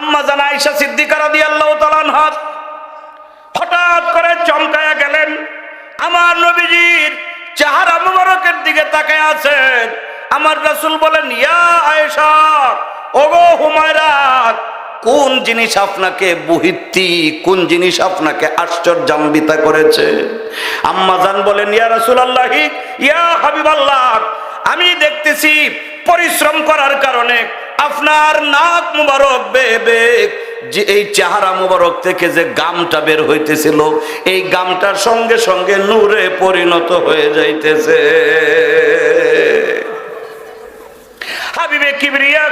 আম্মা জানা আয়েশা সিদ্দিকা রাদিয়াল্লাহু তাআলা আনহা হঠাৎ করে চমকায়া গেলেন। আমার নবীজির চেহারা মুবারকের দিকে তাকায় আছেন। আমার রাসূল বলেন, ইয়া আয়েশা, ওগো হুমায়রা, কোন জিনিস আপনাকে বহিত্তি, কোন জিনিস আপনাকে আশ্চর্যান্বিতা করেছে? আম্মাজান বলেন, ইয়া রাসূলুল্লাহি, ইয়া হাবিবাল্লাহ আমি দেখতেছি পরিশ্রম করার কারণে আপনার নাক মুবারক বেবে যে এই চেহারা মুবারক থেকে যে গামটা বের হইতেছিল, এই গামটার সঙ্গে সঙ্গে নূরে পরিণত হয়ে যাইতেছে। হাবিবে কিবরিয়া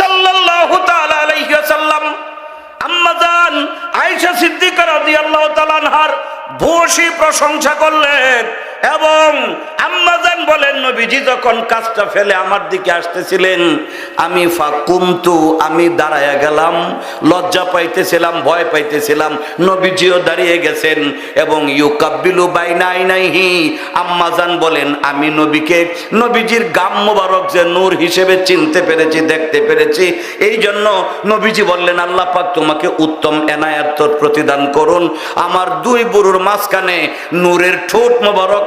সাল্লাল্লাহু তাআলা আলাইহি ওয়াসাল্লাম আম্মাজান আয়েশা সিদ্দিকা রাদিয়াল্লাহু তাআলা আনহার ভূয়সী প্রশংসা করলেন। এবং আম্মাজান বলেন, নবীজি যখন কাজটা ফেলে আমার দিকে আসতেছিলেন, আমি ফাকুমতু, আমি দাঁড়ায়া গেলাম, লজ্জা পাইতেছিলাম, ভয় পাইতেছিলাম, নবীজিও দাঁড়িয়ে গেছেন এবং ইউকাব্বিলু বাইনা আইনাইহি। আম্মাজান বলেন, আমি নবীকে, নবীজির গাম মোবারক যে নূর হিসেবে চিনতে পেরেছি, দেখতে পেরেছি, এই জন্য নবীজি বললেন, আল্লাহ পাক তোমাকে উত্তম এনায়াত প্রতিদান করুন। আমার দুই বুড়ুর মাঝখানে নূরের ঠোঁট মোবারক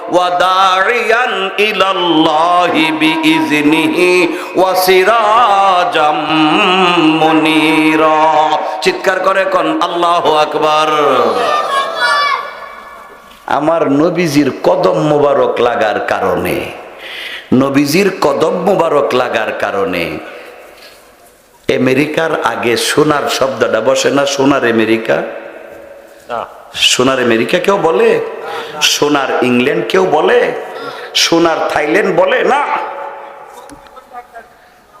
দা'iয়ান ইলাল্লাহি বিইজনিহি ওয়া সিরাজাম মুনীরা। চিৎকার করে কোন, আল্লাহ আকবার। আমার নবীজির কদম মোবারক লাগার কারণে, নবীজির কদম মোবারক লাগার কারণে আমেরিকার আগে সোনার শব্দটা বসে না, সোনার আমেরিকা? সোনার আমেরিকা কেউ বলে? সোনার ইংল্যান্ড কেউ বলে? সোনার থাইল্যান্ড বলে? না।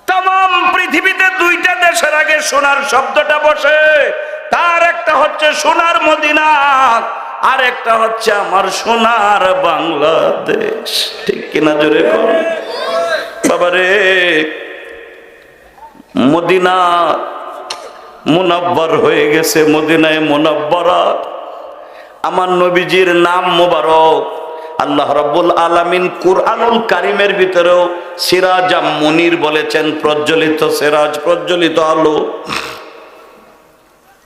তাম পৃথিবীতে দুইটা দেশের আগে সোনার শব্দটা বসে। তার একটা হচ্ছে সোনার মদিনা, আর একটা হচ্ছে আমার সোনার বাংলাদেশ। ঠিক কিনা জোরে বাবারে, মদিনা মুনাব্বার হয়ে গেছে মদিনায় মুনাব্বারা। আমার নবীজির নাম মোবারক। আল্লাহ রব্বুল আলামিন কুরআনুল কারিমের ভিতরেও সিরাজাম মুনির বলেছেন, প্রজ্বলিত সিরাজ, প্রজ্বলিত আলো।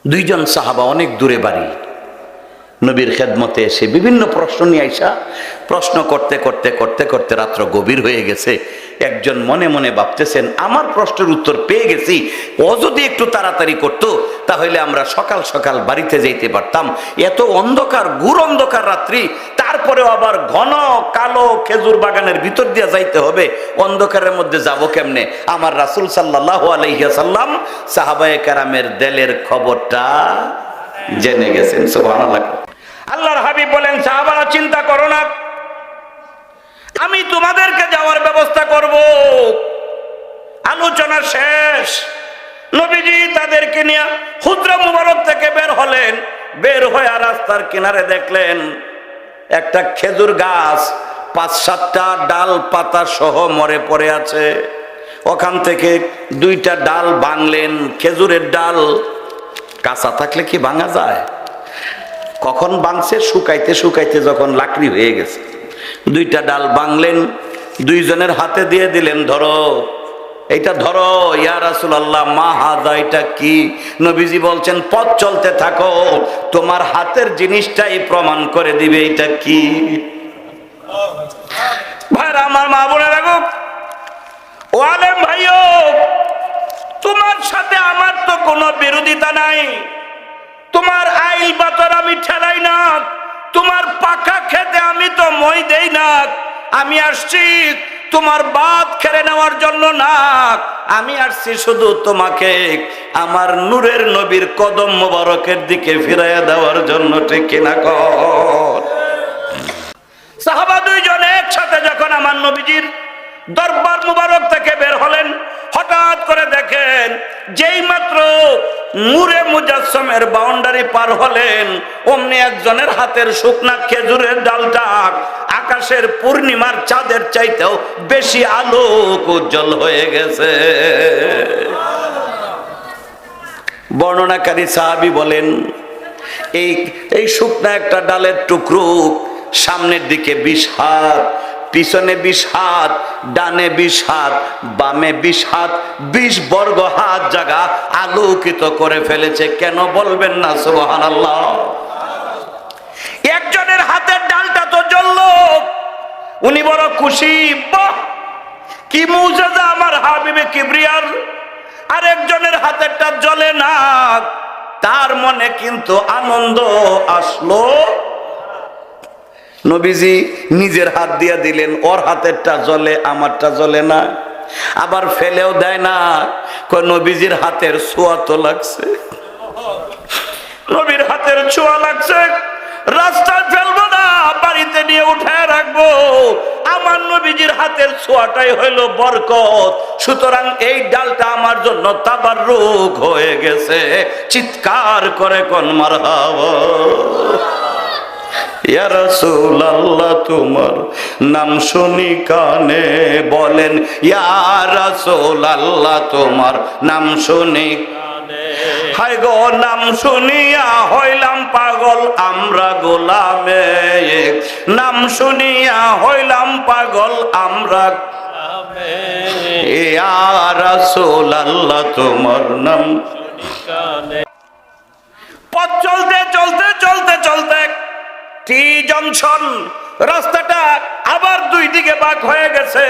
দুইজন সাহাবা অনেক দূরে বাড়ি। নবীর খেদমতে এসে বিভিন্ন প্রশ্ন নিয়ে আইসা প্রশ্ন করতে করতে করতে করতে রাত্র গভীর হয়ে গেছে। একজন মনে মনে ভাবতেছেন, আমার প্রশ্নের উত্তর পেয়ে গেছি। ও যদি একটু তাড়াতাড়ি করতো, তাহলে আমরা সকাল সকাল বাড়িতে যেতে পারতাম। এত অন্ধকার, গুড় অন্ধকার রাত্রি, তারপরেও আবার ঘন কালো খেজুর বাগানের ভিতর দিয়ে যাইতে হবে। অন্ধকারের মধ্যে যাব কেমনে? আমার রাসুল সাল্লাহ আলহিয়া সাল্লাম সাহাবায়ে কারামের দেলের খবরটা জেনে গেছেন। সুবহানাল্লাহ। আল্লাহর হাবিব বলেন, সাহাবারা চিন্তা করো না। আমি তোমাদেরকে যাওয়ার ব্যবস্থা করব। আলোচনা শেষ। নবীজি তাদেরকে নিয়ে হুদ্রা মুবারক থেকে বের হলেন। বের হয়ে রাস্তার কিনারে দেখলেন, একটা খেজুর গাছ, পাঁচ সাতটা ডাল পাতা সহ মরে পড়ে আছে। ওখান থেকে দুইটা ডাল ভাঙলেন, খেজুরের ডাল। কাঁচা থাকলে কি ভাঙা যায়? কখন বাংছে? শুকাইতে শুকাইতে যখন লাকড়ি হয়ে গেছে। দুইটা ডাল বাংলেন, দুইজনের হাতে দিয়ে দিলেন, ধরো, এইটা ধরো, ইয়া রাসুল আল্লাহ মা হাদা এটা কি? নবীজি বলছেন, পথ চলতে থাকো, তোমার হাতের জিনিসটাই প্রমাণ করে দিবে, এটা কি? ভাইরা, আমার মা বোনের রাখো ও আলেম ভাইও, তোমার সাথে আমার তো কোনো বিরোধিতা নাই। তোমার আইল বাতর আমি ঠেলাই না তোমার পাকা খেতে আমি তো মই দেই না আমি আসছি তোমার বাদ খেড়ে নেওয়ার জন্য না আমি আসছি শুধু তোমাকে আমার নূরের নবীর কদম মোবারকের দিকে ফিরাইয়া দেওয়ার জন্য, ঠিক কিনা কর সাহাবা দুইজন একসাথে যখন আমার নবীজির দরবার মুবারক থেকে বের হলেন হঠাৎ করে দেখেন, যেই মাত্র মুরে মুজাসমের বাউন্ডারি পার হলেন, অমনি একজনের হাতের শুকনা খেজুরের ডালটা আকাশের পূর্ণিমার চাঁদের চাইতেও বেশি আলোক উজ্জ্বল হয়ে গেছে। বর্ণনাকারী সাহাবি বলেন, এই এই শুকনা একটা ডালের টুকরো সামনের দিকে বিশ হাত পিছনে বিশ হাত ডানে বিশ হাত বামে বিশ হাত বিশ বর্গ হাত জায়গা আলোকিত করে ফেলেছে। কেন বলবেন না সুবহান আল্লাহ একজনের হাতের ডালটা তো জ্বলল। উনি বড় খুশি কি মুজাদা আমার হাবিবে কিবরিয়ার আর আরেকজনের হাতেরটা জ্বলে না। তার মনে কিন্তু আনন্দ আসলো। নবীজি নিজের হাত দিয়ে দিলেন, ওর হাতেরটা জ্বলে, আমারটা জ্বলে না। আবার ফেলেও দেয় না নবীজির হাতের ছোঁয়া তো লাগছে। নবীর হাতের ছোঁয়া লাগছে, রাস্তায় ফেলব না, বাড়িতে নিয়ে উঠে রাখব। আমার নবীজির হাতের ছোঁয়াটাই হইল বরকত। সুতরাং এই ডালটা আমার জন্য তাবার রোগ হয়ে গেছে। চিৎকার করে কোন মার ইয়া রাসূলুল্লাহ, তোমার নাম শুনি কানে বলেন, ইয়া রাসূলুল্লাহ, তোমার নাম শুনি গো, নাম শুনিয়া হইলাম পাগল, আমরা গোলামে। নাম শুনিয়া হইলাম পাগল, আমরা তোমার নাম পথ চলতে চলতে চলতে চলতে টি জংশন, রাস্তাটা আবার দুই দিকে বাঁক হয়ে গেছে।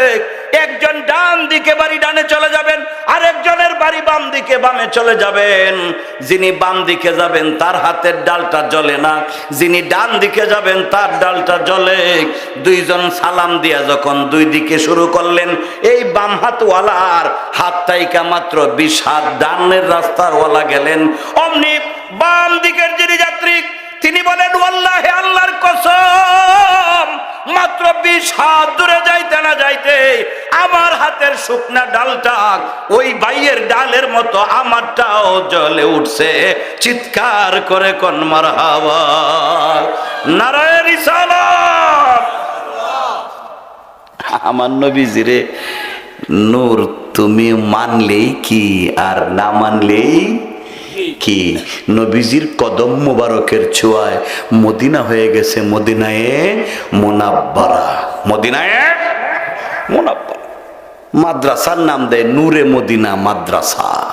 একজন ডান দিকে বাড়ি ডানে চলে যাবেন আর একজনের বাড়ি বাম দিকে বামে চলে যাবেন। যিনি বাম দিকে যাবেন, তার হাতের ডালটা জ্বলে না। যিনি ডান দিকে যাবেন, তার ডালটা জ্বলে। দুইজন সালাম দিয়া যখন দুই দিকে শুরু করলেন, এই বাম হাতওয়ালার হাত তাইকা মাত্র বিশ হাত ডানের রাস্তার ওয়ালা গেলেন। অমনি বাম দিকের যিনি যাত্রী দূরে যাইতে না যাইতে আমার হাতের শুকনা ডালটা ওই বাইয়ের ডালের মতো আমারটাও জলে উঠছে। চিৎকার করে কন মার হাওয়া। নারায়ণ আমার নবীজিরে নূর তুমি মানলেই কি আর না মানলেই? কি? নবীজির কদম মোবারকের ছোঁয়ায় মদিনা হয়ে গেছে মদিনায় মোনাব্বারা। মদিনায় মোনাব্বারা। মাদ্রাসার নাম দেয় নূরে মদিনা মাদ্রাসা।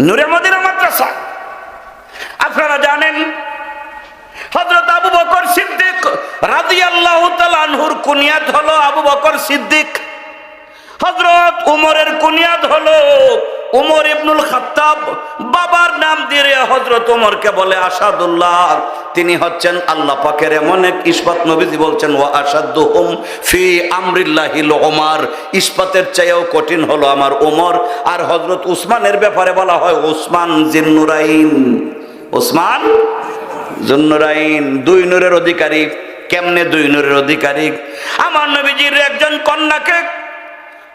নূরে মদিনা মাদ্রাসা। আপনারা জানেন, হযরত আবু বকর সিদ্দিক রাদিয়াল্লাহু তাআলা আনহুর কুনিয়াত হলো আবু বকর সিদ্দিক। হযরত উমরের কুনিয়াত হলো উমর ইবনুল খাত্তাব বাবার নাম দিয়ে হযরত উমরকে বলে আসাদুল্লাহ। তিনি হচ্ছেন আল্লাহ পাকের এমন এক ইসবাত নবীজি বলছেন, ওয়া আসাদুহুম ফি আমরিল্লাহিল ওমর ইসবাতের চেয়েও কঠিন হলো আমার ওমর আর হজরত উসমানের ব্যাপারে বলা হয়, উসমান জিন্নুরাইন। উসমান জুন্নুরাইন, দুই নূরের অধিকারী। কেমনে দুই নূরের অধিকারী? আমার নবীজির একজন কন্যাকে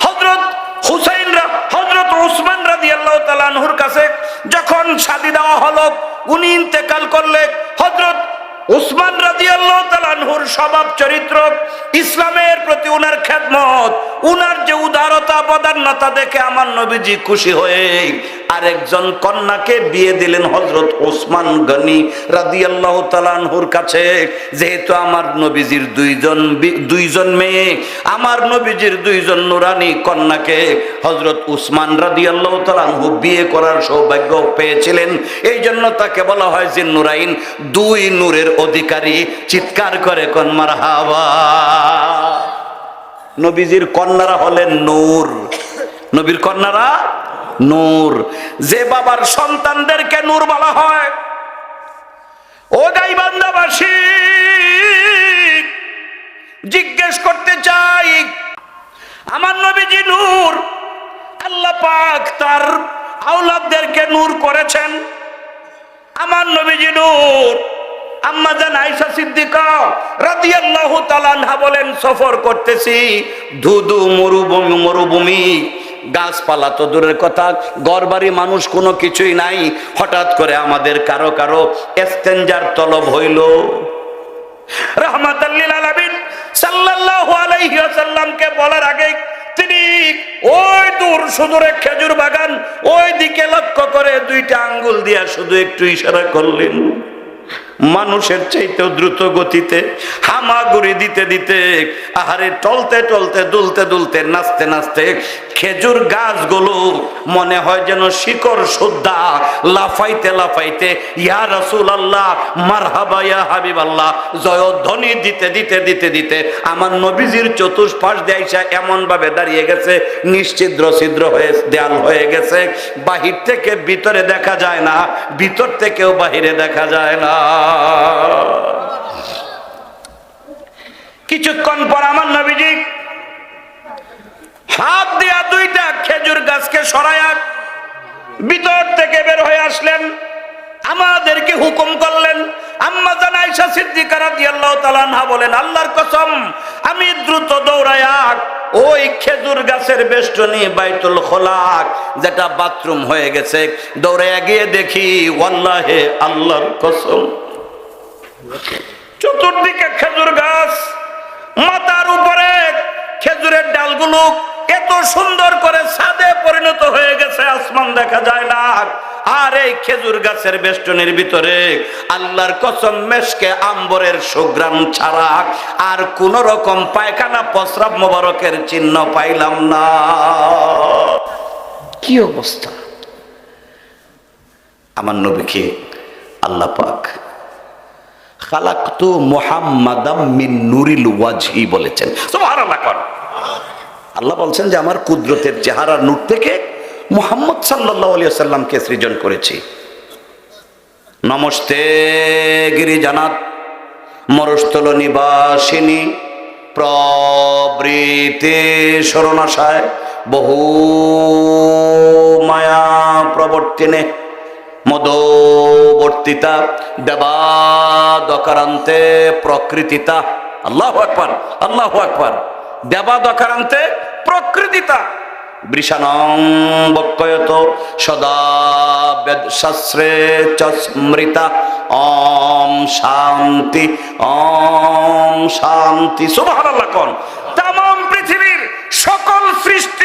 হজরত হুসাইন হজরত উসমান তালানহুর কাছে যখন শাদি দেওয়া হলো, উনি ইন্তেকাল করলে হজরত উসমান রাজি আল্লাহ তালানহুর স্বভাব চরিত্র প্রতি উনার খেদমত। উনার যে উদারতা, বদান্যতা দেখে আমার নবীজি খুশি হয়ে আরেকজন কন্যাকে বিয়ে দিলেন হজরত ওসমান গনি রাদি আল্লাহ তালানহুর কাছে। যেহেতু আমার নবীজির দুইজন দুইজন মেয়ে, আমার নবীজির দুইজন নুরানি কন্যাকে হজরত উসমান রাদি আল্লাহ তালানহু বিয়ে করার সৌভাগ্য পেয়েছিলেন। এই জন্য তাকে বলা হয় যে নুরাইন, দুই নূরের অধিকারী, চিৎকার করে কন্মার হাওয়া নবীজির কন্যারা হলেন নূর। নবীর কন্যারা নূর। যে বাবার সন্তানদেরকে নূর বলা হয়, ও গাইবান্ধাবাসী জিজ্ঞেস করতে চাই, আমার নবীজি নূর, আল্লাহ পাক তার আওলাদদেরকে নূর করেছেন। আমার নবীজি নূর বলেন, সফর করতেছি মরুভূমি মরুভূমি। গাছপালা তো দূরের কথা গড়বাড়ি মানুষ কোনো কিছুই নাই। হঠাৎ করে আমাদের কারও কারও এস্তেঞ্জার তলব হইল। রহমাতাল্লিল আলামিন বলার আগে তিনি ওই দূর সুদূরে খেজুর বাগান ওই দিকে লক্ষ্য করে দুইটা আঙ্গুল দিয়া শুধু একটু ইশারা করলেন। মানুষের চাইতেও দ্রুত গতিতে হামাগুড়ি দিতে দিতে আহারে টলতে টলতে দুলতে দুলতে নাচতে নাচতে খেজুর গাছগুলো মনে হয় যেন শিকড় সুদ্ধা, লাফাইতে লাফাইতে, ইয়া রসুল আল্লাহ মারহাবা ইয়া হাবিব আল্লাহ জয়ধ্বনি দিতে দিতে দিতে দিতে আমার নবীজির চতুষ্পাশ দেয়াইসা এমনভাবে দাঁড়িয়ে গেছে নিশ্চিদ্র ছিদ্র হয়ে দেয়াল হয়ে গেছে। বাহির থেকে ভিতরে দেখা যায় না, ভিতর থেকেও বাহিরে দেখা যায় না। কিছুক্ষণ পর আমার নবীজি হাত দিয়া দুইটা খেজুর গাছকে সরায়া ভিতর থেকে বের হয়ে আসলেন। আমাদেরকে হুকুম করলেন। আম্মা জান আয়েশা সিদ্দিকা রাদিয়াল্লাহু তাআলা আনহা বলেন, আল্লাহর কসম, আমি দ্রুত দৌড়ায়া ওই খেজুর গাছের বেষ্টনী বাইতুল খোলাক, যেটা বাথরুম হয়ে গেছে, দৌড়াইয়া গিয়ে দেখি, ওয়াল্লাহে আল্লাহর কসম। চতুর্দিকে খেজুর গাছ মাথার উপরে খেজুরের ডালগুলো এত সুন্দর করে ছাদে পরিণত হয়ে গেছে আসমান দেখা যায় না। আর এই খেজুর গাছের বেষ্টনের ভিতরে আল্লাহর কসম মেশকে আম্বরের সুগ্রাম ছাড়া আর কোন রকম পায়খানা প্রস্রাব মোবারকের চিহ্ন পাইলাম না। কি অবস্থা? আমার নবীকে আল্লাহ পাক খালাকতু মুহাম্মাদাম মিন নুরিল ওয়াজহি বলেছেন। সুবহানাল্লাহ কর। আল্লাহ বলছেন যে, আমার কুদরতের চেহারার নূর থেকে মুহাম্মদ সাল্লাল্লাহু আলাইহি সাল্লামকে সৃজন করেছি। নমস্তে গিরিজানাত মরস্থল নিবাসিনী প্রবৃতে বহু মায়া প্রবর্তিনে মদবর্তিতা, দেবাদকারান্তে প্রকৃতিতা। আল্লাহ আকবর আল্লাহ আকবর। দেবাদকারান্তে প্রকৃতিতা। বৃষাণং বক্ষয়ত সদা বেদ শাস্ত্রে চ স্মৃতা ওম শান্তি ওম শান্তি। সুবহানাল্লাহ কোন। তাম পৃথিবীর সকল সৃষ্টিজীব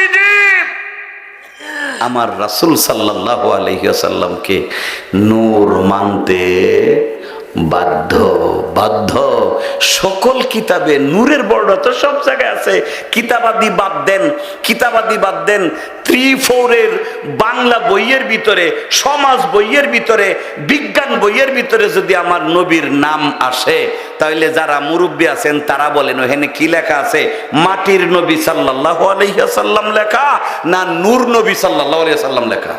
আমার রাসুল সাল্লাহ আলহিসাল্লামকে নূর মানতে বাধ্য বাধ্য। সকল কিতাবে নূরের বর্ণ তো সব জায়গায় আছে। কিতাবাদি বাদ দেন, কিতাবাদি বাদ দেন। থ্রি ফোরের বাংলা বইয়ের ভিতরে, সমাজ বইয়ের ভিতরে, বিজ্ঞান বইয়ের ভিতরে যদি আমার নবীর নাম আসে তাহলে যারা মুরব্বী আছেন তারা বলেন, ওখানে কি লেখা আছে? মাটির নবী সাল্লাহ আলহিহাসাল্লাম লেখা না নূর নবী সাল্লাহ আলিয়া লেখা?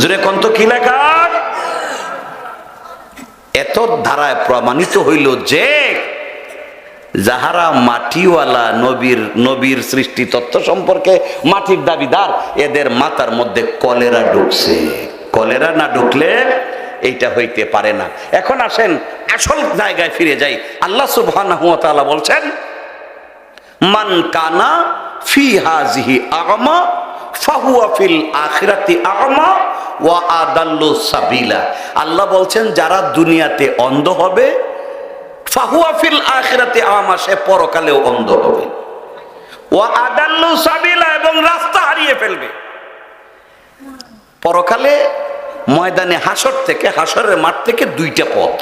জুড়ে কন্ত কি লেখা? এত ধারায় প্রমাণিত হইল যে যাহারা মাটিওয়ালা নবীর নবীর সৃষ্টি তত্ত্ব সম্পর্কে মাটির দাবিদার, এদের মাথার মধ্যে কলেরা ঢুকছে। কলেরা না ঢুকলে এইটা হইতে পারে না। এখন আসেন, আসল জায়গায় ফিরে যাই। আল্লাহ সুবহানাহু ওয়া তাআলা বলছেন, মান কানা ফি হাজিহি আগমা ফাহুয়া ফিল আখিরাতি আগমা ওয়া আদাল্লু সাবিলা। আল্লাহ বলছেন, যারা দুনিয়াতে অন্ধ হবে, ফাহুয়া ফিল আখিরাতি সে পরকালেও অন্ধ হবে। ওয়া আদাল্লু সাবিলা, এবং রাস্তা হারিয়ে ফেলবে। পরকালে ময়দানে হাসর থেকে, হাসরের মাঠ থেকে দুইটা পথ।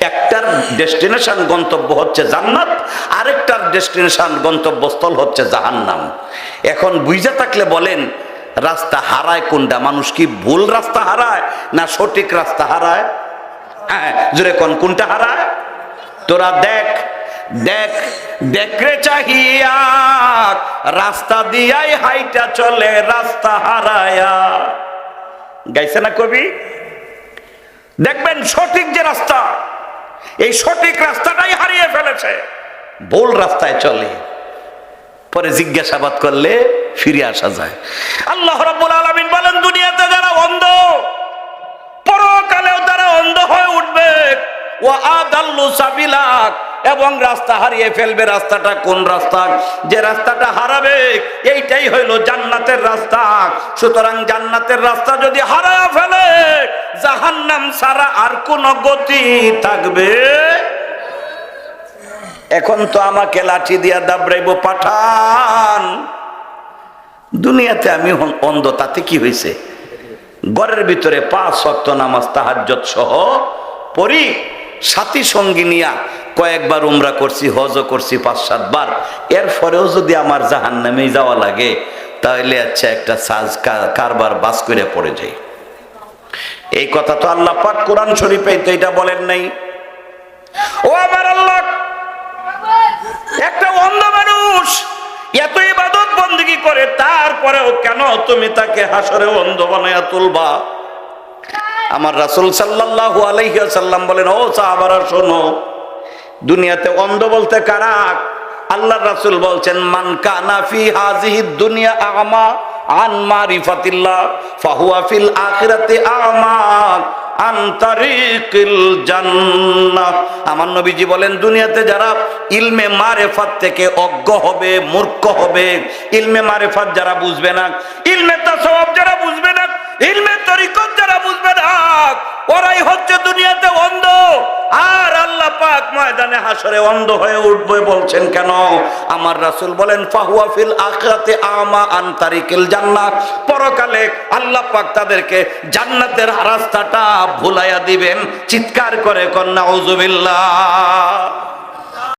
একটার ডেস্টিনেশন গন্তব্য হচ্ছে জান্নাত, আরেকটার ডেস্টিনেশন গন্তব্যস্থল হচ্ছে জাহান্নাম। এখন বুঝা থাকলে বলেন রাস্তা হারায় কোনটা? মানুষ কি ভুল রাস্তা হারায় না সঠিক রাস্তা হারায়? হ্যাঁ জোরে কোন, কোনটা হারায়? তোরা দেখ দেখ দেখরে চাহিয়া রাস্তা দিয়াই হাইটা চলে, রাস্তা হারায়া। গাইছে না কবি? দেখবেন সঠিক যে রাস্তা, এই সঠিক রাস্তাটাই হারিয়ে ফেলেছে। ভুল রাস্তায় চলে। পরে জিজ্ঞাসাবাদ করলে ফিরে আসা যায়। আল্লাহ রাব্বুল আলামিন বলেন, দুনিয়াতে যারা অন্ধ, পরকালেও তারা অন্ধ হয়ে উঠবে। ও আদাল্লু সাবিলাক এবং রাস্তা হারিয়ে ফেলবে। রাস্তাটা কোন রাস্তা? যে রাস্তাটা হারাবে, এইটাই হইল জান্নাতের রাস্তা। সুতরাং জান্নাতের রাস্তা যদি হারায় ফেলে, জাহান্নাম সারা আর কোন গতি থাকবে। এখন তো আমাকে লাঠি দিয়া দাবড়াইব, পাঠান। দুনিয়াতে আমি অন্ধ, তাতে কি হয়েছে? ঘরের ভিতরে পাঁচ শক্ত নামাজ তাহাজ্জত সহ পড়ি, সাথী সঙ্গী নিয়া কয়েকবার উমরা করছি, হজও করছি পাঁচ সাতবার এরপরেও যদি আমার জাহান নামে যাওয়া লাগে, তাহলে আচ্ছা একটা সাজ কারবার বাস করে পড়ে যাই। এই কথা তো আল্লাহ পাক কোরআন শরীফে তো এটা বলেন নাই। ও আমার আল্লাহ, একটা অন্ধ মানুষ এত ইবাদত বন্দিগি করে, তারপরেও কেন তুমি তাকে হাসরে অন্ধ বানায়া তুলবা? আমার রাসূল সাল্লাল্লাহু আলাইহি বলেন, ও সাহাবারা, শোনো, দুনিয়াতে অন্ধ বলতে কারা আল্লাহ রাসুল বলছেন, মান কানা ফি দুনিয়া আমা আন মারিফাতিল্লাহ, ফাহুয়া ফিল আখিরাতি আমা। আন তারিকিল জান্নাহ। আমার নবীজি বলেন, দুনিয়াতে যারা ইলমে মারেফাত থেকে অজ্ঞ হবে, মূর্খ হবে, ইলমে মারেফাত যারা বুঝবে না, ইলমে তাসাওয়াব যারা বুঝবে না, ইলমে তরিকত যারা বুঝবে না ওরাই হচ্ছে দুনিয়াতে অন্ধ। আর আল্লাহ পাক ময়দানে হাসরে অন্ধ হয়ে উঠবে বলছেন কেন? আমার রাসুল বলেন, ফাহুয়া ফিল আখিরাতে আমা আন জান্না জান্নাত পরকালে আল্লাহ পাক তাদেরকে জান্নাতের রাস্তাটা ভুলাইয়া দিবেন। চিৎকার করে কন্যা উজুবিল্লাহ